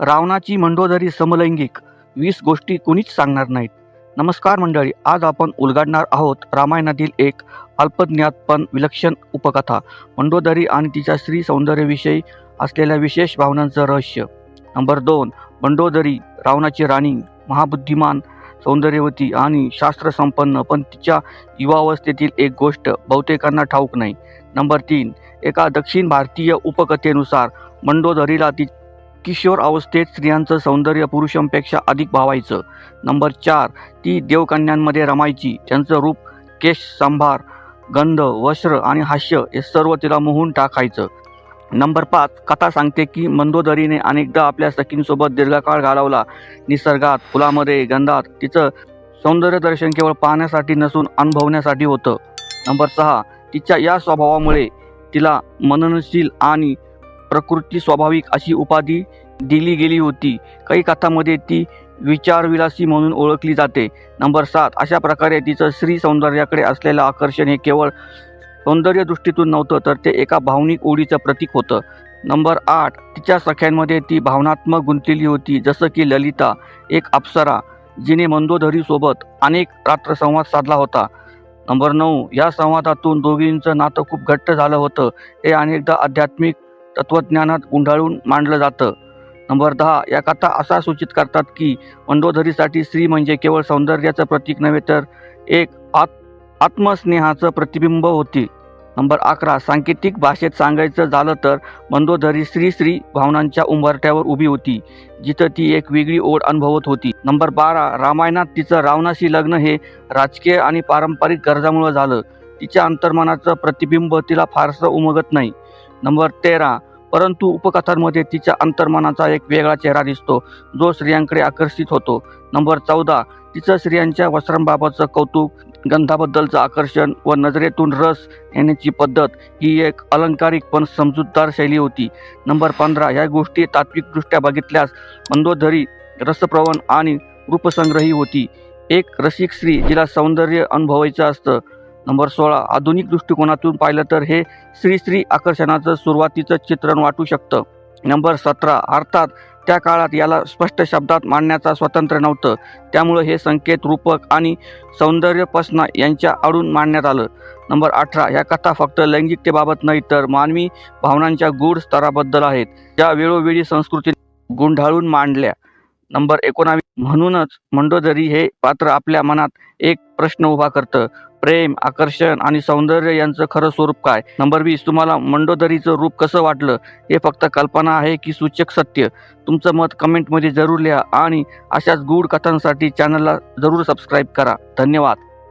रावणाची मंडोदरी समलैंगिक वीस गोष्टी कुणीच सांगणार नाहीत. नमस्कार मंडळी आज आपण उलगडणार आहोत रामायणातील एक अल्पज्ञात पण विलक्षण उपकथा मंडोदरी आणि तिच्या स्त्री सौंदर्याविषयी असलेल्या विशेष भावनांचं रहस्य. नंबर दोन मंडोदरी रावणाची राणी महाबुद्धिमान सौंदर्यवती आणि शास्त्रसंपन्न पण तिच्या युवावस्थेतील एक गोष्ट बहुतेकांना ठाऊक नाही. नंबर तीन एका दक्षिण भारतीय उपकथेनुसार मंडोदरीला ती किशोर अवस्थेत स्त्रियांचं सौंदर्य पुरुषांपेक्षा अधिक भावायचं. नंबर चार ती देवकन्यांमध्ये रमायची. त्यांचं रूप केश सांभार गंध वस्त्र आणि हास्य हे सर्व तिला मोहून टाकायचं. नंबर पाच कथा सांगते की मंदोदरीने अनेकदा आपल्या सखींसोबत दीर्घकाळ घालवला. निसर्गात फुलामध्ये गंधात तिचं सौंदर्य दर्शन केवळ पाहण्यासाठी नसून अनुभवण्यासाठी होतं. नंबर सहा तिच्या या स्वभावामुळे तिला मननशील आणि प्रकृती स्वाभाविक अशी उपाधी दिली गेली होती. काही कथामध्ये ती विचारविलासी म्हणून ओळखली जाते. नंबर सात अशा प्रकारे तिचं स्त्री सौंदर्याकडे असलेलं आकर्षण हे केवळ सौंदर्यदृष्टीतून नव्हतं तर ते एका भावनिक ओढीचं प्रतीक होतं. नंबर आठ तिच्या सख्यांमध्ये ती भावनात्मक गुंतलेली होती जसं की ललिता एक अप्सरा जिने मंदोदरीसोबत अनेक रात्रसंवाद साधला होता. नंबर नऊ या संवादातून दोघींचं नातं खूप घट्ट झालं होतं. हे अनेकदा आध्यात्मिक तत्त्वज्ञानात गुंडाळून मांडलं जातं. नंबर दहा या कथा असा सूचित करतात की मंडोदरीसाठी स्त्री म्हणजे केवळ सौंदर्याचं प्रतीक नव्हे तर एक आत आत्मस्नेहाचं प्रतिबिंब होती नंबर अकरा सांकेतिक भाषेत सांगायचं झालं तर मंदोधरी स्त्री स्त्री भावनांच्या उंबरठ्यावर उभी होती जिथं ती एक वेगळी ओढ अनुभवत होती. नंबर बारा रामायणात तिचं रावणाशी लग्न हे राजकीय आणि पारंपरिक गरजामुळं झालं. तिच्या अंतर्मनाचं प्रतिबिंब तिला फारसं उमगत नाही. नंबर तेरा परंतु उपकथांमध्ये तिच्या अंतर्मनाचा एक वेगळा चेहरा दिसतो. जो स्त्रियांकडे आकर्षित होतो. नंबर चौदा. तिचं स्त्रियांच्या वस्त्रांबाबतचं कौतुक गंधाबद्दलचं आकर्षण व नजरेतून रस येण्याची पद्धत ही एक अलंकारिक पण समजूतदार शैली होती. नंबर पंधरा. ह्या गोष्टी तात्विकदृष्ट्या बघितल्यास मंदोधरी रसप्रवण आणि रूपसंग्रही होती. एक रसिक स्त्री जिला सौंदर्य अनुभवायचं असतं. नंबर सोळा. आधुनिक दृष्टिकोनातून पाहिलं तर हे स्त्री स्त्री आकर्षणाचं सुरुवातीचं चित्रण वाटू शकतं. नंबर सतरा. अर्थात त्या काळात याला स्पष्ट शब्दात मांडण्याचा स्वातंत्र्य नव्हतं. त्यामुळं हे संकेत रूपक आणि सौंदर्यपसना यांच्या आडून मांडण्यात आलं. नंबर अठरा. ह्या कथा फक्त लैंगिकतेबाबत नाही तर मानवी भावनांच्या गूढ स्तराबद्दल आहेत. ज्या वेळोवेळी संस्कृतीत गुंढाळून मांडल्या. नंबर एकोणावीस. म्हणूनच मंडोदरी हे पात्र आपल्या मनात एक प्रश्न उभा करतं. प्रेम आकर्षण आणि सौंदर्य यांचं खरं स्वरूप काय? नंबर वीस तुम्हाला मंडोदरीचं रूप कसं वाटलं? हे फक्त कल्पना आहे की सूचक सत्य. तुमचं मत कमेंटमध्ये जरूर लिहा आणि अशाच गूढ कथांसाठी चॅनलला जरूर सबस्क्राईब करा. धन्यवाद.